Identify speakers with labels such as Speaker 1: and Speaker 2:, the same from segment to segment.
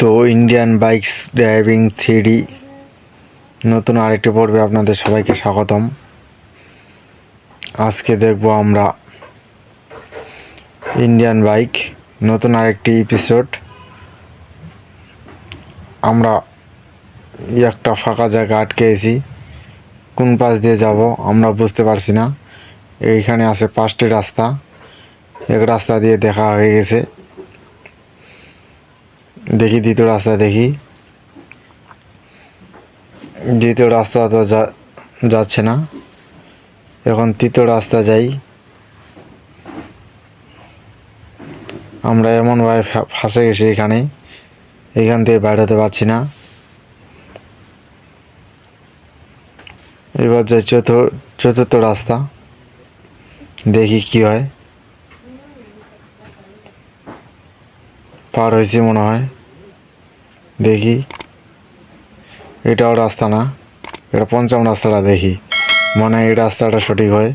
Speaker 1: তো Indian bikes driving three D নতুন আরেকটি পর্বে আপনাদের সবাইকে স্বাগতম। আজকে দেখব আমরা ইন্ডিয়ান বাইক নতুন আরেকটি এপিসোড আমরা একটা ফাঁকা জায়গা আটকেছি, কোন পাশ দিয়ে যাব আমরা বুঝতে পারছি না। এইখানে আছে পাঁচটি রাস্তা, এক রাস্তা দিয়ে দেখা হয়ে গেছে। দেখি, দ্বিতীয় রাস্তা দেখি। দ্বিতীয় রাস্তা তো যাচ্ছে না। এখন তৃতীয় রাস্তা যাই। আমরা এমনভাবে ফাঁসে গেছি এখানে। এখান থেকে বেরোতে পারছি না। এবার যাই চতুর্থ চতুর্থ রাস্তা। দেখি কি হয়। পার হয়েছি মনে হয়। দেখি। এটাও রাস্তা না। এটা পঞ্চম রাস্তাটা দেখি। মনে হয় এই রাস্তাটা সঠিক হয়।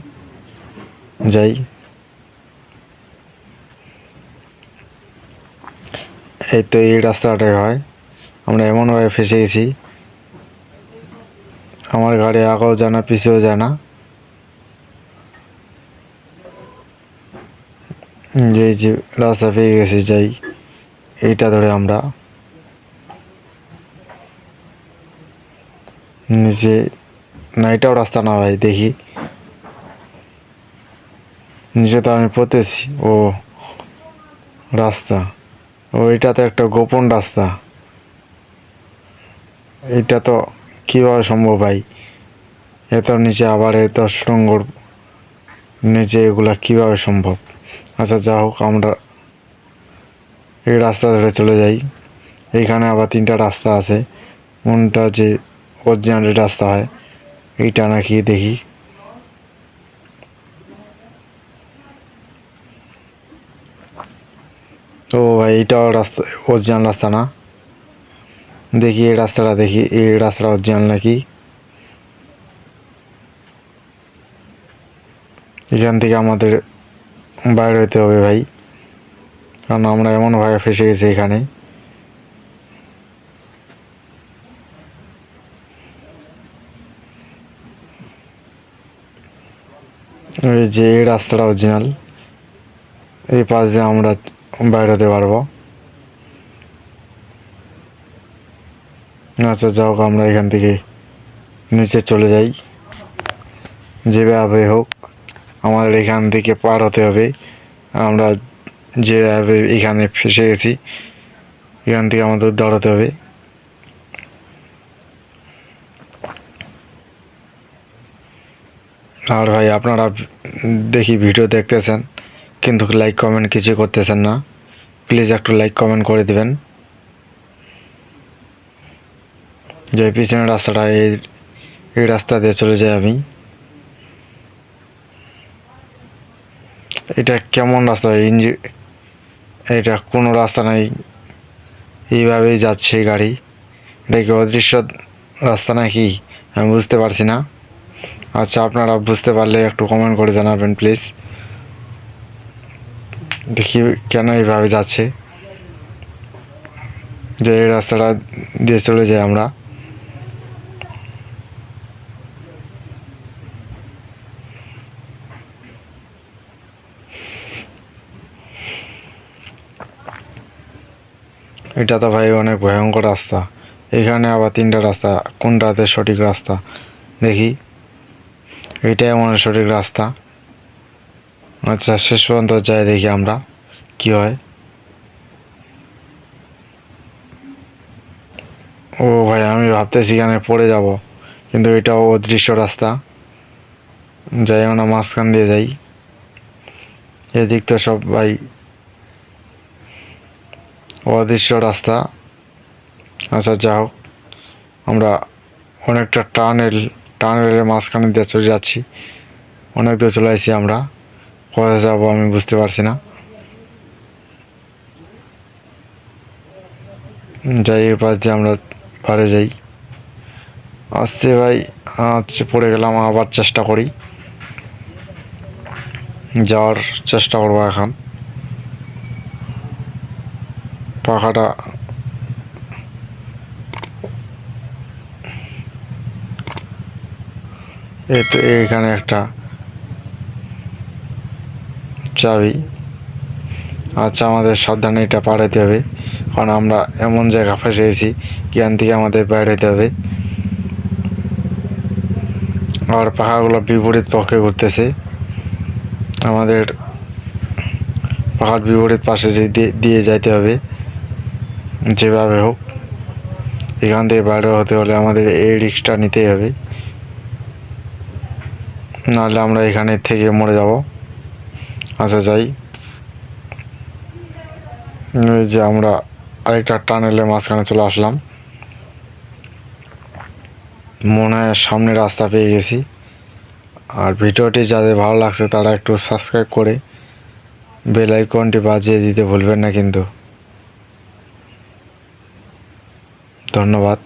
Speaker 1: যাই। এই তো এই রাস্তাটাই হয়। আমরা এমনভাবে ফেসে গেছি। আমার গাড়ি আগেও যায় না পিছেও যায় না। যে যে রাস্তা পেয়ে গেছি, যাই। এইটা ধরে আমরা নিচে না এটাও রাস্তা না ভাই, দেখি। নিচে তো আমি পড়তেছি ও রাস্তা। ও এটা তো একটা গোপন রাস্তা। এটা তো কীভাবে সম্ভব ভাই? এত নিচে আবার এত সুড়ঙ্গর নিচে এগুলা কীভাবে সম্ভব? আচ্ছা যা হোক, আমরা এই রাস্তা ধরে চলে যাই। এইখানে আবার তিনটা রাস্তা আছে। কোনটা যে অরিজিনাল রাস্তা হয়, এইটা নাকি দেখি। ও ভাই, এইটাও রাস্তা অরিজিনাল রাস্তা না? দেখি এই রাস্তাটা, দেখি এই রাস্তাটা অরিজিনাল নাকি? এখান থেকে আমাদের বাইরে হতে হবে ভাই। কারণ আমরা এমনভাবে ফেসে গেছি এখানে। এই যে এই রাস্তাটা অরিজিনাল, এই পাশ দিয়ে আমরা বাইরে হতে পারব। আচ্ছা যাও আমরা এখান থেকে নিচে চলে যাই। যেভাবে হোক, আমাদের এখান থেকে পার হতে হবে। আমরা যেভাবে এখানে ফেসে গেছি, এখান থেকে আমাদের দাঁড়াতে হবে। আর ভাই, আপনারা দেখি ভিডিও দেখতেছেন, কিন্তু লাইক কমেন্ট কিছু করতেছেন না। প্লিজ একটু লাইক কমেন্ট করে দেবেন। যে পিছনের রাস্তাটা, এই এই রাস্তা দিয়ে চলে যাই আমি। এটা কেমন রাস্তা? ইঞ্জি এটা কোনো রাস্তা নাই। এইভাবেই যাচ্ছে গাড়ি। এটা কি অদৃশ্য রাস্তা নাকি? আমি বুঝতে পারছি না। আচ্ছা আপনারা বুঝতে পারলে একটু কমেন্ট করে জানাবেন প্লিজ দেখি কেন এইভাবে যাচ্ছে। যে এই রাস্তাটা দিয়ে চলে যাই আমরা। এটা তো ভাই অনেক ভয়ঙ্কর রাস্তা। এখানে আবার তিনটা রাস্তা কোনটাতে সঠিক রাস্তা? দেখি। এটাই মনে সঠিক রাস্তা। আচ্ছা শেষ পর্যন্ত যাই দেখি আমরা, কি হয়। ও ভাই, আমি ভাবতেছি এখানে পড়ে যাব, কিন্তু এটাও অদৃশ্য রাস্তা। যাই আমরা মাঝখান দিয়ে যাই। এদিক তো সব ভাই অদৃশ্য রাস্তা। আচ্ছা যা হোক, আমরা অনেকটা টানেল, টানেলের মাঝখানে দিয়ে চলে যাচ্ছি। অনেক দূর চলে আসছি আমরা। কোথায় যাব আমি বুঝতে পারছি না। যাই এ পাশ দিয়ে আমরা পারে যাই। আসতে ভাই আচ্ছা পড়ে গেলাম, আবার চেষ্টা করি। যাওয়ার চেষ্টা করব এখন। পাখাটা এতো এখানে একটা চাবি আচ্ছা আমাদের সাবধানে এটা পাড়াতে হবে। কারণ আমরা এমন জায়গা ফাঁসিয়েছি জ্ঞান থেকে আমাদের বেড়াতে হবে। আর পাহাড়গুলো বিপরীত পক্ষে ঘুরতেছে। আমাদের পাহাড় বিপরীত পাশে দিয়ে যাইতে হবে। যেভাবে হোক, এখান থেকে বাইরে হতে হলে আমাদের এই রিক্সটা নিতেই হবে। নাহলে আমরা এখানে থেকে মরে যাব। আচ্ছা যাই। যে আমরা আরেকটা টানেলের মাঝখানে চলে আসলাম। মনে হয় সামনে রাস্তা পেয়ে গেছি। আর ভিডিওটি যাদের ভালো লাগছে তারা একটু সাবস্ক্রাইব করে বেল আইকনটি বাজিয়ে দিতে ভুলবেন না কিন্তু। ধন্যবাদ।